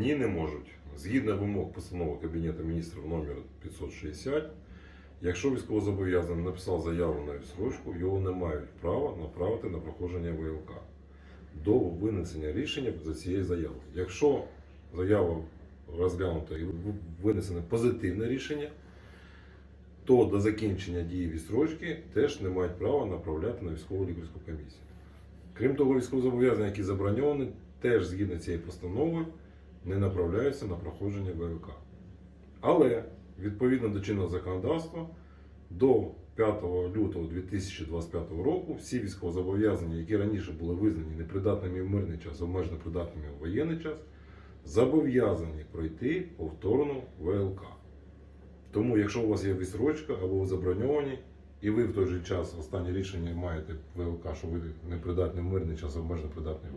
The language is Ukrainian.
Ні, не можуть. Згідно вимог постанови Кабінету міністрів номер 560, якщо військовозобов'язаний написав заяву на відсрочку, його не мають права направити на проходження ВЛК до винесення рішення за цією заявою. Якщо заява розглянута і винесене позитивне рішення, то до закінчення дії відсрочки теж не мають права направляти на військову лікарську комісію. Крім того, військовозобов'язані, які заброньовані, теж згідно цієї постанови не направляються на проходження ВЛК. Але відповідно до чинного законодавства до 5 лютого 2025 року всі військовозобов'язані, які раніше були визнані непридатними в мирний час, обмежено придатними в воєнний час, зобов'язані пройти повторну ВЛК. Тому, якщо у вас є відсрочка або ви заброньовані, і ви в той же час останнє рішення маєте ВЛК, що ви непридатні в мирний час, обмежено придатний в